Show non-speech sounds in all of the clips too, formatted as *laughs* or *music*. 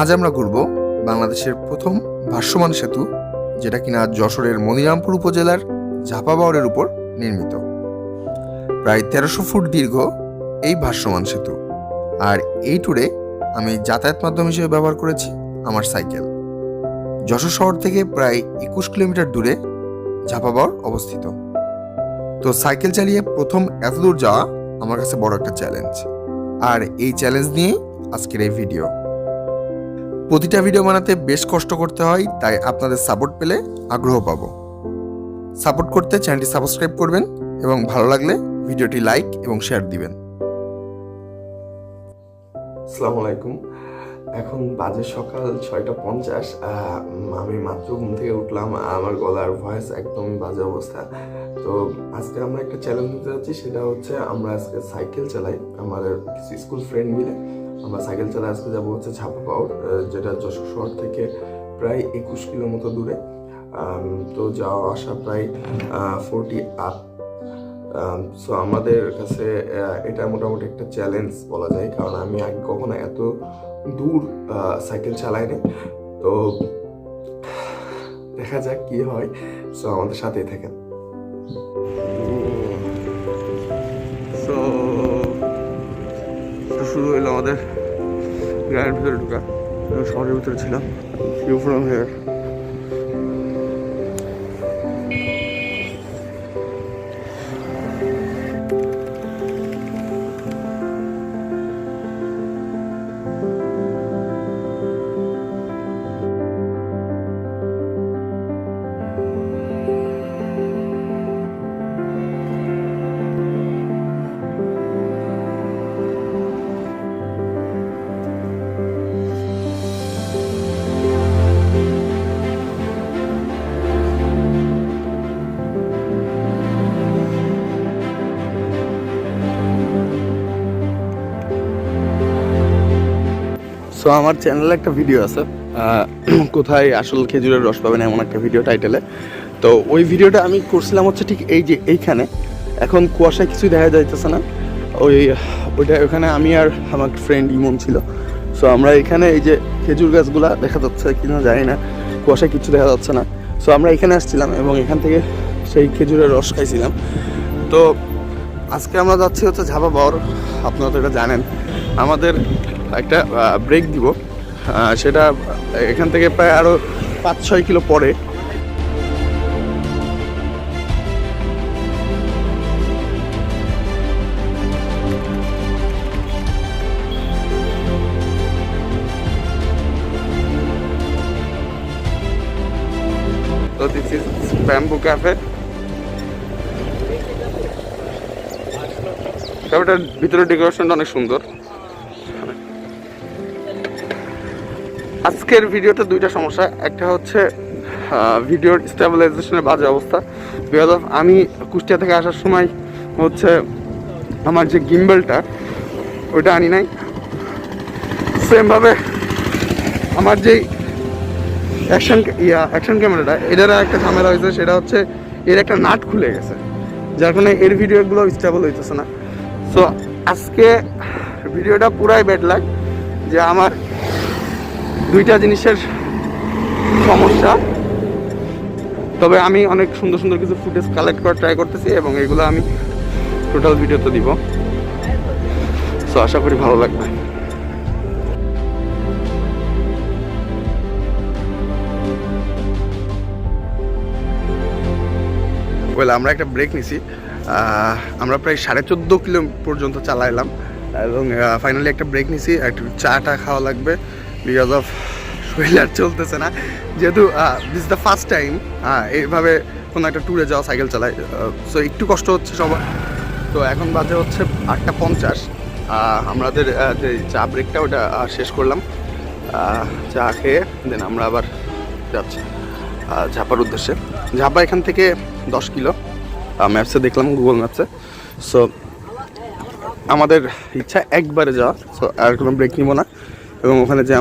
আজ আমরা ঘুরব বাংলাদেশের প্রথম ভাষ্যমান সেতু, যেটা কিনা যশোরের মনিরামপুর উপজেলার ঝাপাবাওয়ারের উপর নির্মিত। প্রায় তেরোশো ফুট দীর্ঘ এই ভাষ্যমান সেতু। আর এই ট্যুরে আমি যাতায়াত মাধ্যম হিসেবে ব্যবহার করেছি আমার সাইকেল। যশোর শহর থেকে প্রায় একুশ কিলোমিটার দূরে ঝাপাবাওয়ার অবস্থিত। তো সাইকেল চালিয়ে প্রথম এত দূর যাওয়া আমার কাছে বড় একটা চ্যালেঞ্জ আর এই চ্যালেঞ্জ নিয়েই আজকের এই ভিডিও প্রতিটা ভিডিও বানাতে বেশ কষ্ট করতে হয়, তাই আপনাদের সাপোর্ট পেলে আগ্রহ পাব। সাপোর্ট করতে চ্যানেলটি সাবস্ক্রাইব করবেন এবং ভালো লাগলে ভিডিওটি লাইক এবং শেয়ার দিবেন। আসসালামু আলাইকুম। এখন বাজে সকাল ছয়টা পঞ্চাশ আমি মাত্র ঘুম থেকে উঠলাম, আমার গলার ভয়েস একদম বাজে অবস্থা। তো আজকে আমরা একটা চ্যালেঞ্জ নিতে যাচ্ছি, সেটা হচ্ছে আমরা আজকে সাইকেল চালাই, আমাদের কিছু স্কুল ফ্রেন্ড মিলে। আমরা সাইকেল চালাই আজকে যাব হচ্ছে পাওয়ার যেটা যশোর শহর থেকে প্রায় একুশ কিলো মতো দূরে তো যাওয়া আসা প্রায় ফোরটি আপ সো আমাদের কাছে এটা মোটামুটি একটা চ্যালেঞ্জ বলা যায়, কারণ আমি আগে কখনো এত দূর সাইকেল চালাইনি। তো দেখা যাক কি হয়। সো আমাদের সাথেই থাকেন। শুরু হলো আমাদের গ্রামের ভিতরে ঢোকা। শহরের ভিতরে ছিলাম। ফ্রম হেয়ার সো আমার চ্যানেলে একটা ভিডিও আছে। কোথায় আসল খেজুরের রস পাবেন এমন একটা ভিডিও টাইটেলে তো ওই ভিডিওটা আমি করছিলাম হচ্ছে ঠিক এই যে এইখানে। এখন কুয়াশায় কিছুই দেখা যাইতেছে না। ওই, ওইটা ওখানে আমি আর আমার ফ্রেন্ড ইমন ছিল। সো আমরা এখানে এই যে খেজুর গাছগুলা দেখা যাচ্ছে কিনা জানি না। কুয়াশায় কিছু দেখা যাচ্ছে না। সো আমরা এখানে আসছিলাম এবং এখান থেকে সেই খেজুরের রস খাইছিলাম। তো আজকে আমরা যাচ্ছি হচ্ছে ঝাপা বর। আপনারা তো এটা জানেন। আমাদের একটা ব্রেক দিব। সেটা এখান থেকে প্রায় আরও পাঁচ ছয় কিলো পরে। ক্যাফেটার ভিতরে ডেকোরেশনটা অনেক সুন্দর। আজকের ভিডিওতে দুইটা সমস্যা। একটা হচ্ছে ভিডিওর স্টেবিলাইজেশনের বাজে অবস্থা। বিকজ অফ আমি কুষ্টিয়া থেকে আসার সময় হচ্ছে আমার যে গিম্বেলটা, ওইটা আনি নাই। সেমভাবে আমার যেই অ্যাকশন ইয়া অ্যাকশন ক্যামেরাটা এটার একটা ঝামেলা হয়েছে, সেটা হচ্ছে এর একটা নাট খুলে গেছে। যার কারণে এর ভিডিওগুলো স্টেবল হইতেছে না। সো আজকে ভিডিওটা পুরাই ব্যাড লাগ যে আমার দুইটা জিনিসের সমস্যা। তবে আমি অনেক সুন্দর সুন্দর কিছু ফুটেজ কালেক্ট করার ট্রাই করতেছি এবং এগুলো আমি টোটাল ভিডিওতে দিব। সো আশা করি ভালো লাগবে। ওয়েল আমরা একটা ব্রেক নিছি। আমরা প্রায় সাড়ে চোদ্দ কিলো পর্যন্ত চালাইলাম। এবং ফাইনালি একটা ব্রেক নিছি। একটু চাটা খাওয়া লাগবে। বিকজ অফ শরীর আর চলতেছে না। যেহেতু দিস দ্য ফার্স্ট টাইম হ্যাঁ এইভাবে কোনো একটা ট্যুরে যাওয়া সাইকেল চালাই। সো একটু কষ্ট হচ্ছে সবার। তো এখন বাজে হচ্ছে আটটা পঞ্চাশ। আমাদের যে চা ব্রেকটা ওটা শেষ করলাম। চা খেয়ে দেন আমরা আবার যাচ্ছি। ঝাপার উদ্দেশ্যে। ঝাপা এখান থেকে দশ কিলো। ম্যাপসে দেখলাম গুগল ম্যাপসে সো আমাদের ইচ্ছা একবারে যাওয়া। সো আর কোনো ব্রেক নিব না। এবং ওখানে যে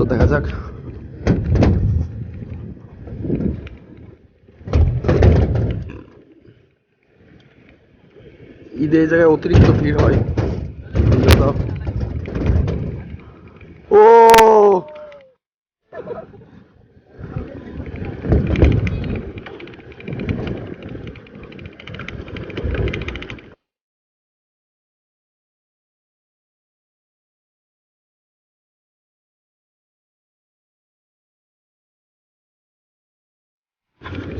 তো দেখা যাক। ঈদে এই জায়গায় অতিরিক্ত ভিড় হয়। ও!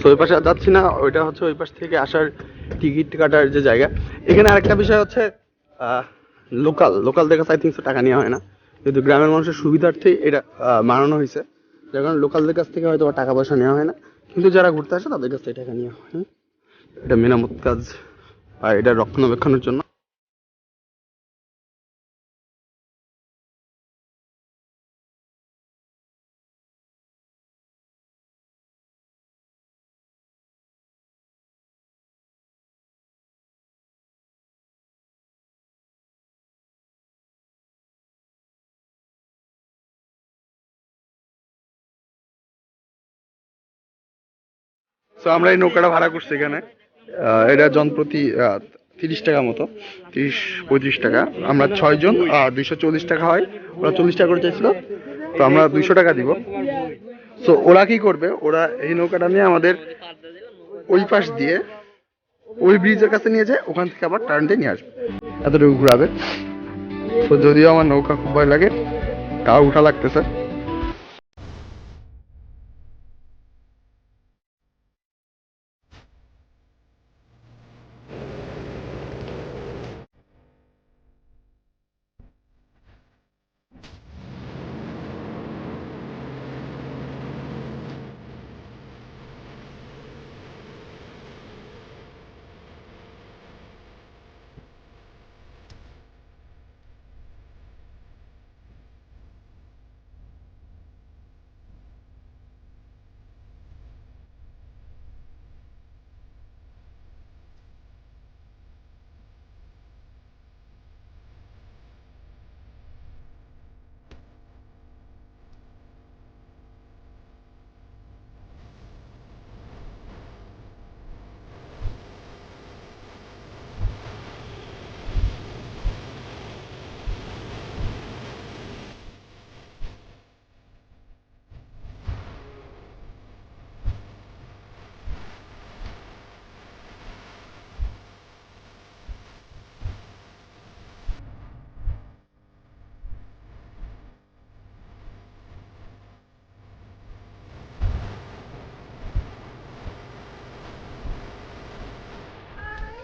তো ওই পাশে যাচ্ছি না। ওইটা হচ্ছে ওই পাশ থেকে আসার টিকিট কাটার যে জায়গা। এখানে আরেকটা বিষয় হচ্ছে লোকাল লোকালদের কাছে আই থিঙ্ক টাকা নেওয়া হয় না। কিন্তু গ্রামের মানুষের সুবিধার্থেই এটা মানানো হয়েছে। যার কারণে লোকালদের কাছ থেকে হয়তো টাকা পয়সা নেওয়া হয় না। কিন্তু যারা ঘুরতে আসে, তাদের কাছ থেকে টাকা নেওয়া হয়? এটা মেরামত কাজ, আর এটা রক্ষণাবেক্ষণের জন্য। তো আমরা এই নৌকাটা ভাড়া করছি এখানে। এটা জনপ্রতি তিরিশ টাকা মতো। তিরিশ, পঁয়ত্রিশ টাকা। আমরা ছয়জন দুইশো চল্লিশ টাকা হয়। ওরা চল্লিশ টাকা করে চাইছিল। তো আমরা দুইশো টাকা দিব। তো ওরা কি করবে? ওরা এই নৌকাটা নিয়ে আমাদের ওই পাশ দিয়ে ওই ব্রিজের কাছে নিয়ে যায়। ওখান থেকে আবার টার্নটে নিয়ে আসবে। এতটুকু ঘুরাবে। তো যদিও আমার নৌকা খুব ভয় লাগে, তাও উঠা লাগতেছে।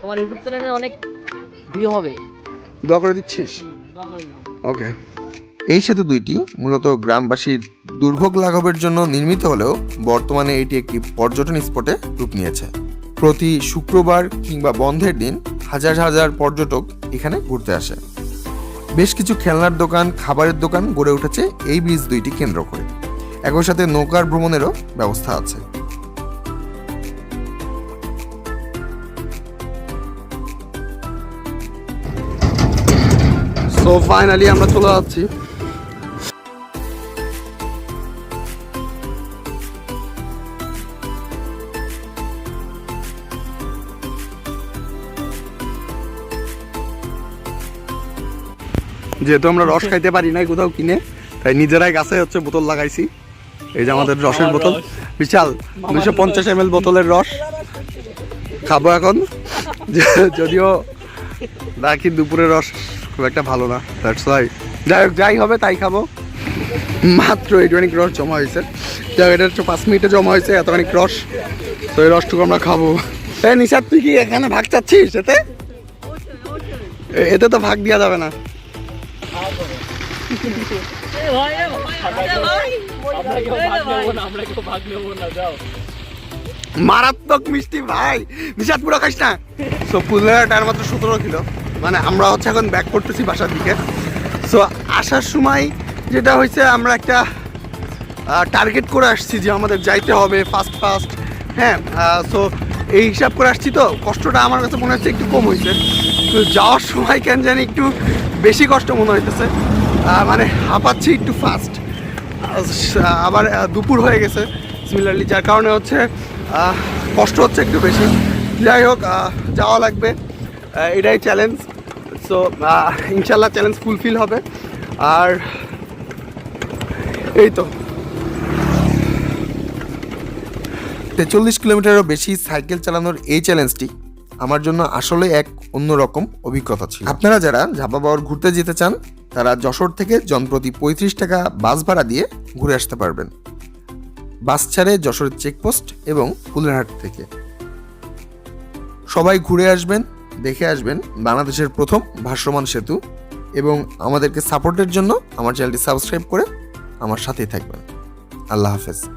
তোমার ইউটিউব চ্যানেলে অনেক ভিউ হবে। দোয়া করে দিচ্ছিস? ওকে এই সেতু দুইটি মূলত গ্রামবাসীর দুর্ভোগ লাঘবের জন্য নির্মিত হলেও বর্তমানে এটি একটি পর্যটন স্পটে রূপ নিয়েছে। প্রতি শুক্রবার কিংবা বন্ধের দিন হাজার হাজার পর্যটক এখানে ঘুরতে আসে। বেশ কিছু খেলনার দোকান খাবারের দোকান গড়ে উঠেছে এই ব্রিজ দুইটি কেন্দ্র করে। একই সাথে নৌকার ভ্রমণেরও ব্যবস্থা আছে। সো ফাইনালি আমরা চলে যাচ্ছি। যেহেতু আমরা রস খাইতে পারি নাই কোথাও কিনে তাই নিজেরাই গাছে হচ্ছে বোতল লাগাইছি। এই যে আমাদের রসের বোতল। বিশাল দুশো পঞ্চাশ এম বোতলের রস। খাব এখন। যে- *laughs* যদিও নাকি দুপুরের রস। খুব একটা ভালো না দ্যাটস ওয়াই যাই হোক, যাই হবে, তাই খাব। মাত্র এইটুখানি রস জমা হয়েছে। যাই এটা হচ্ছে পাঁচ মিনিটে জমা হয়েছে, এতখানি রস তো এই রসটুকু আমরা খাব। এ, নিশাদ, তুই কি এখানে ভাগ চাচ্ছিস এতে? এতে তো ভাগ দেওয়া যাবে না। মারাত্মক মিষ্টি ভাই। নিশাদ, পুরো খাইস না। সো পুলের টায়ার মাত্র সতেরো কিলো। মানে আমরা হচ্ছে এখন ব্যাক করতেছি বাসার দিকে। সো আসার সময় যেটা হয়েছে, আমরা একটা টার্গেট করে আসছি যে আমাদের যাইতে হবে ফাস্ট ফাস্ট হ্যাঁ? সো এই হিসাব করে আসছি তো, কষ্টটা আমার কাছে মনে হচ্ছে একটু কম হয়েছে। তো যাওয়ার সময় কেন জানি একটু বেশি কষ্ট মনে হইতেছে। মানে হাঁপাচ্ছি একটু ফাস্ট আবার দুপুর হয়ে গেছে সিমিলারলি যার কারণে হচ্ছে কষ্ট হচ্ছে একটু বেশি। যাই হোক যাওয়া লাগবে। এটাই চ্যালেঞ্জ সো ইনশাল্লাহ চ্যালেঞ্জ ফুলফিল হবে। আর এই তো। তেচল্লিশ কিলোমিটারও বেশি সাইকেল চালানোর এই চ্যালেঞ্জটি আমার জন্য আসলে এক অন্যরকম অভিজ্ঞতা ছিল। আপনারা যারা ঝাপাবাওয়ার ঘুরতে যেতে চান, তারা যশোর থেকে জনপ্রতি পঁয়ত্রিশ টাকা বাস ভাড়া দিয়ে ঘুরে আসতে পারবেন। বাস ছাড়ে যশোরের চেকপোস্ট এবং ফুলেরহাট থেকে। সবাই ঘুরে আসবেন দেখে আসবেন বাংলাদেশের প্রথম ভাসমান সেতু এবং আমাদেরকে সাপোর্টের জন্য আমার চ্যানেলটি সাবস্ক্রাইব করে আমার সাথেই থাকবেন। আল্লাহ হাফেজ।